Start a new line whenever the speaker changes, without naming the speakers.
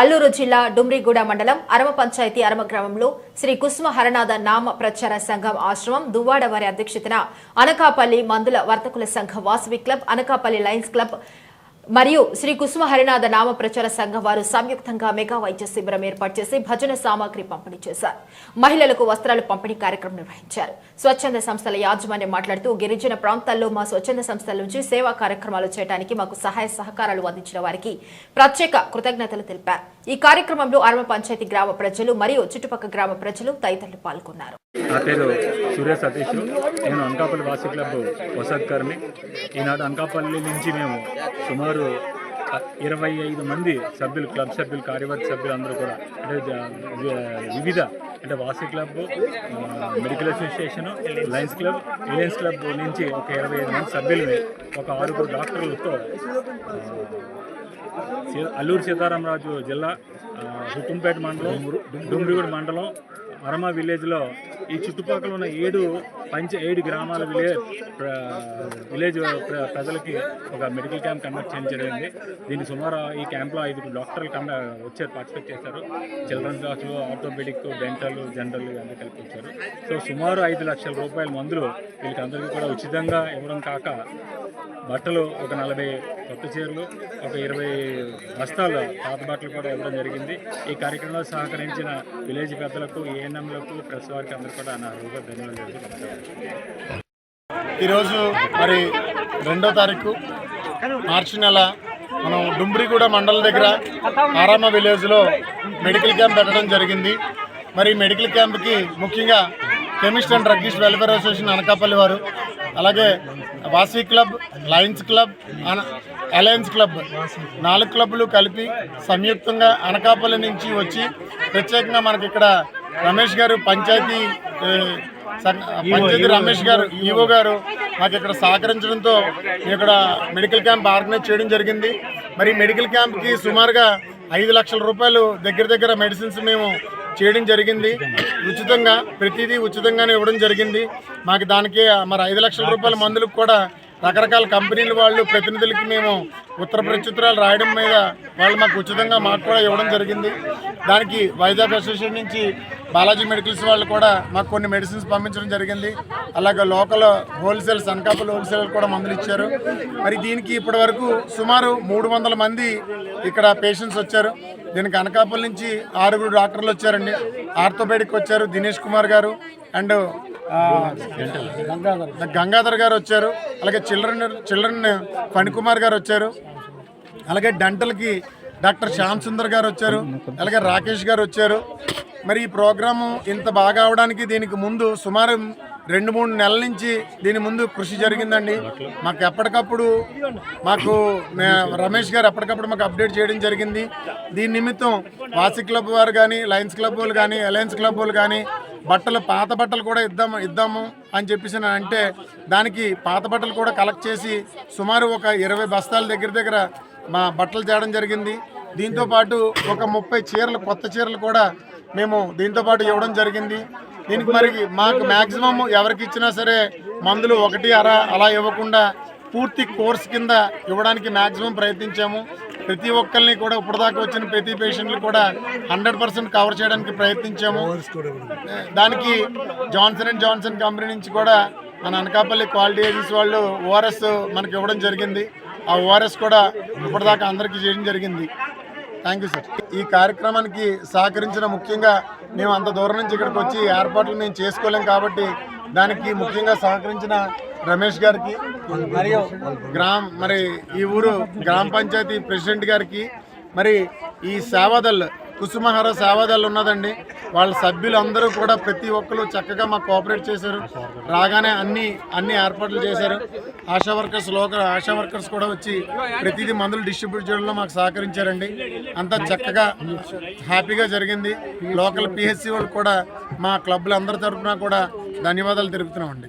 అల్లూరు జిల్లా డుమ్రిగూడ మండలం అరమ పంచాయతీ అరమ గ్రామంలో శ్రీ కుసుమ హరనాథ నామ ప్రచార సంఘం ఆశ్రమం దువ్వాడ వారి అధ్యక్షతన అనకాపల్లి మందుల వర్తకుల సంఘం Vasavi club Anakapalli lions club మరియు శ్రీ కుసుమ హరినాథ నామ ప్రచార సంఘం వారు సంయుక్తంగా మెగా వైద్య శిబిరం ఏర్పాటు చేసి భజన సామాగ్రి పంపిణీ చేశారు. మహిళలకు వస్త్రాలు పంపిణీ కార్యక్రమం నిర్వహించారు. స్వచ్ఛంద సంస్థల యాజమాన్యం మాట్లాడుతూ గిరిజన ప్రాంతాల్లో మా స్వచ్ఛంద సంస్థల నుంచి సేవా కార్యక్రమాలు చేయడానికి మాకు సహాయ సహకారాలు అందించిన వారికి ప్రత్యేక కృతజ్ఞతలు తెలిపారు. ఈ కార్యక్రమంలో అరమ పంచాయతీ గ్రామ ప్రజలు మరియు చుట్టుపక్కల గ్రామ ప్రజలు తదితరులు పాల్గొన్నారు.
నా పేరు సూర్య సతీష్ నేను అనకాపల్లి వాసి క్లబ్ వసత్కర్ని ఈనాడు అనకాపల్లి నుంచి మేము సుమారు ఇరవై ఐదు మంది సభ్యులు క్లబ్ సభ్యులు కార్యవర్గ సభ్యులు అందరూ కూడా అంటే వివిధ అంటే Vasavi club medical association lions club reliance club నుంచి ఒక ఇరవై ఐదు మంది సభ్యులు ఒక ఆరుగురు డాక్టర్లతో అల్లూరు సీతారామరాజు జిల్లా హుకుంపేట మండలం డుమ్రిగూడ మండలం అరమ విలేజ్లో ఈ చుట్టుపక్కల ఉన్న ఏడు పంచ ఏడు గ్రామాల విలేజ్ విలేజ్ ప్రజలకి ఒక మెడికల్ క్యాంప్ కండక్ట్ చేయడం జరిగింది. దీనికి సుమారు ఈ క్యాంప్లో ఐదు డాక్టర్లు కండ వచ్చారు పార్టిసిపేట్ చేశారు. చిల్డ్రన్స్ డాక్టర్లు ఆర్థోపెడిక్ డెంటల్ జనరల్ అన్ని కలిపి వచ్చారు. సో సుమారు ఐదు లక్షల రూపాయల మందులు వీళ్ళకి అందరికీ కూడా ఉచితంగా ఇవ్వడం కాక బట్టలు ఒక నలభై కొత్త చీరలు ఒక ఇరవై బస్తాలు పాత బట్టలు కూడా ఇవ్వడం జరిగింది. ఈ కార్యక్రమంలో సహకరించిన విలేజ్ పెద్దలకు ఏఎన్ఎంలకు ప్రెస్ వారికి అందరూ కూడా నా హృదయ ధన్యవాదాలు
ఈరోజు మరి రెండో తారీఖు మార్చి నెల మనం డుంబ్రిగూడ మండల దగ్గర ఆరామ విలేజ్లో మెడికల్ క్యాంప్ పెట్టడం జరిగింది. మరి మెడికల్ క్యాంప్కి ముఖ్యంగా chemist and druggist welfare association Anakapalli వారు అలాగే వాసీ క్లబ్ లయన్స్ క్లబ్ అన- అలయన్స్ క్లబ్ నాలుగు క్లబ్లు కలిపి సంయుక్తంగా అనకాపల్లి నుంచి వచ్చి ప్రత్యేకంగా మనకి ఇక్కడ రమేష్ గారు పంచాయతీ పంచాయతీ రమేష్ గారు ఈవో గారు మాకు ఇక్కడ సహకరించడంతో ఇక్కడ మెడికల్ క్యాంప్ ఆర్గనైజ్ చేయడం జరిగింది. మరి మెడికల్ క్యాంప్కి సుమారుగా ఐదు లక్షల రూపాయలు దగ్గర దగ్గర మెడిసిన్స్ మేము చేయడం జరిగింది. ఉచితంగా ప్రతిదీ ఉచితంగానే ఇవ్వడం జరిగింది. మాకు దానికి మరి ఐదు లక్షల రూపాయల మందులకు కూడా రకరకాల కంపెనీల వాళ్ళు ప్రతినిధులకి మేము ఉత్తర ప్రత్యుత్తరాలు రాయడం మీద వాళ్ళు మాకు ఉచితంగా మాకు కూడా ఇవ్వడం జరిగింది. దానికి వైజాగ్ అసోసియేషన్ నుంచి బాలాజీ మెడికల్స్ వాళ్ళు కూడా మాకు కొన్ని మెడిసిన్స్ పంపించడం జరిగింది. అలాగే లోకల్ హోల్సేల్స్ అనకాపల్లి హోల్సేల్ కూడా మందులు ఇచ్చారు. మరి దీనికి ఇప్పటి వరకు సుమారు మూడు వందల మంది ఇక్కడ పేషెంట్స్ వచ్చారు. దీనికి అనకాపల్లి నుంచి ఆరుగురు డాక్టర్లు వచ్చారండి. ఆర్థోపెడిక్ వచ్చారు దినేష్ కుమార్ గారు అండ్ గంగాధర్ గారు వచ్చారు. అలాగే చిల్డ్రన్ చిల్డ్రన్ ఫణికుమార్ గారు వచ్చారు. అలాగే డంటల్కి డాక్టర్ శ్యామ్ సుందర్ గారు వచ్చారు అలాగే రాకేష్ గారు వచ్చారు. మరి ఈ ప్రోగ్రాము ఇంత బాగా అవడానికి దీనికి ముందు సుమారు రెండు మూడు నెలల నుంచి దీని ముందు కృషి జరిగిందండి. మాకు ఎప్పటికప్పుడు మాకు మే- రమేష్ గారు ఎప్పటికప్పుడు మాకు అప్డేట్ చేయడం జరిగింది. దీని నిమిత్తం వాసి క్లబ్ వారు కానీ లయన్స్ క్లబ్ వాళ్ళు కానీ అలయన్స్ క్లబ్ వాళ్ళు కానీ బట్టలు పాత బట్టలు కూడా ఇద్దాము ఇద్దాము అని చెప్పేసి అంటే దానికి పాత బట్టలు కూడా కలెక్ట్ చేసి సుమారు ఒక ఇరవై బస్తాల దగ్గర దగ్గర మా బట్టలు తేయడం జరిగింది. దీంతో పాటు ఒక ముప్పై చీరలు కొత్త చీరలు కూడా మేము దీంతో పాటు ఇవ్వడం జరిగింది. దీనికి మరి మాకు మ్యాక్సిమం ఎవరికి ఇచ్చినా సరే మందులు ఒకటి అర అలా ఇవ్వకుండా పూర్తి కోర్స్ కింద ఇవ్వడానికి మ్యాక్సిమం ప్రయత్నించాము. ప్రతి ఒక్కరిని కూడా ఇప్పటిదాకా వచ్చిన ప్రతి పేషెంట్లు కూడా హండ్రెడ్ పర్సెంట్ కవర్ చేయడానికి ప్రయత్నించాము. దానికి జాన్సన్ అండ్ జాన్సన్ కంపెనీ నుంచి కూడా మన అనకాపల్లి క్వాలిటీ ఏజెన్సీ వాళ్ళు ఓఆర్ఎస్ మనకి ఇవ్వడం జరిగింది. ఆ ఓఆర్ఎస్ కూడా ఇప్పటిదాకా అందరికీ చేయడం జరిగింది. థ్యాంక్ యూ సార్ ఈ కార్యక్రమానికి సహకరించిన ముఖ్యంగా మేము అంత దూరం నుంచి ఇక్కడికి వచ్చి ఏర్పాట్లు మేము చేసుకోలేం కాబట్టి దానికి ముఖ్యంగా సహకరించిన రమేష్ గారికి మరియు గ్రామ మరి ఈ ఊరు గ్రామ పంచాయతీ ప్రెసిడెంట్ గారికి మరి ఈ సేవాదల్ కుసుమహార సేవాదల్ ఉన్నదండి. వాళ్ళ సభ్యులందరూ కూడా ప్రతి ఒక్కరు చక్కగా మాకు కోఆపరేట్ చేశారు. రాగానే అన్ని అన్ని ఏర్పాట్లు చేశారు. ASHA workers local ASHA workers కూడా వచ్చి ప్రతిదీ మందులు డిస్ట్రిబ్యూట్ చేయడంలో మాకు సహకరించారండి. అంతా చక్కగా హ్యాపీగా జరిగింది. లోకల్ పిహెచ్సి వాళ్ళు కూడా మా క్లబ్లు అందరి తరఫున కూడా ధన్యవాదాలు తెలుపుతున్నామండి.